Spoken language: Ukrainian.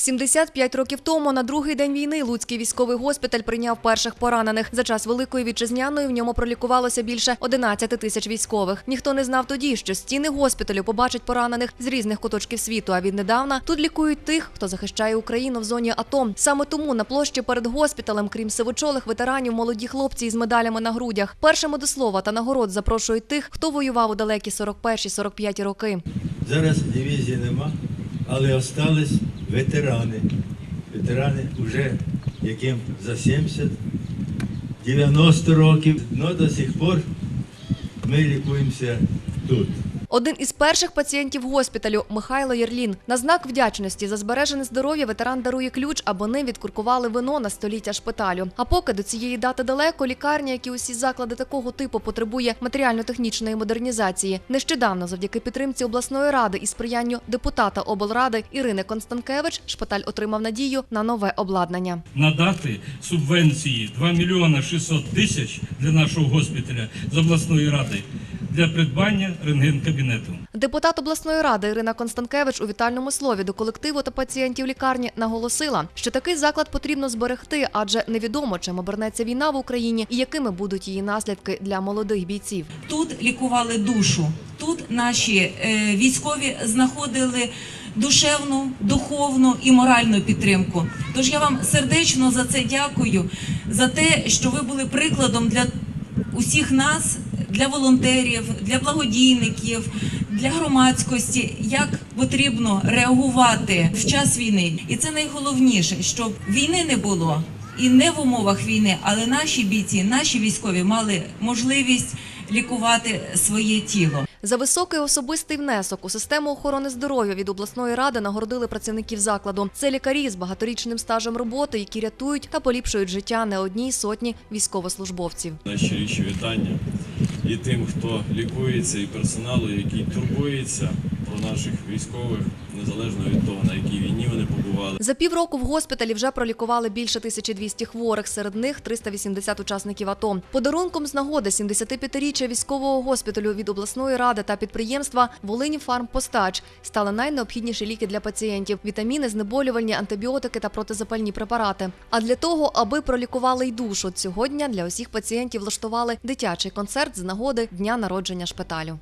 75 років тому на другий день війни Луцький військовий госпіталь прийняв перших поранених. За час великої вітчизняної в ньому пролікувалося більше 11 тисяч військових. Ніхто не знав тоді, що стіни госпіталю побачать поранених з різних куточків світу. А віднедавна тут лікують тих, хто захищає Україну в зоні АТО. Саме тому на площі перед госпіталем, крім сивочолих ветеранів, молоді хлопці із медалями на грудях. Першими до слова та нагород запрошують тих, хто воював у далекі 41-45 роки. Зараз дивізії нема, але остались ветерани. Ветерани вже яким за 70, 90 років, але до сих пор ми лікуємося тут. Один із перших пацієнтів госпіталю Михайло Єрлін. На знак вдячності за збережене здоров'я ветеран дарує ключ, аби ним відкуркували вино на століття шпиталю. А поки до цієї дати далеко, лікарня, як і усі заклади такого типу, потребує матеріально-технічної модернізації. Нещодавно, завдяки підтримці обласної ради і сприянню депутата облради Ірини Констанкевич, шпиталь отримав надію на нове обладнання. надати субвенції 2 мільйона 600 тисяч для нашого госпіталя з обласної ради для придбання рентген-кабінету. Депутат обласної ради Ірина Констанкевич у вітальному слові до колективу та пацієнтів лікарні наголосила, що такий заклад потрібно зберегти, адже невідомо, чим обернеться війна в Україні і якими будуть її наслідки для молодих бійців. Тут лікували душу. Тут наші е, військові знаходили душевну, духовну і моральну підтримку. Тож я вам сердечно за це дякую, за те, що ви були прикладом для усіх нас, для волонтерів, для благодійників, для громадськості, як потрібно реагувати в час війни. І це найголовніше, щоб війни не було. І не в умовах війни, але наші бійці, наші військові мали можливість лікувати своє тіло. За високий особистий внесок у систему охорони здоров'я від обласної ради нагородили працівників закладу. Це лікарі з багаторічним стажем роботи, які рятують та поліпшують життя не одній сотні військовослужбовців. Найщиріші вітання і тим, хто лікується, і персоналу, який турбується про наших військових, незалежно від того, на якій війні вони побували. За півроку в госпіталі вже пролікували більше 1200 хворих, серед них 380 учасників АТО. Подарунком з нагоди 75-річчя військового госпіталю від обласної ради та підприємства Волині Фармпостач стали найнеобхідніші ліки для пацієнтів: вітаміни, знеболювальні, антибіотики та протизапальні препарати. А для того, аби пролікували й душу, цього дня для усіх пацієнтів влаштували дитячий концерт з нагоди дня народження шпиталю.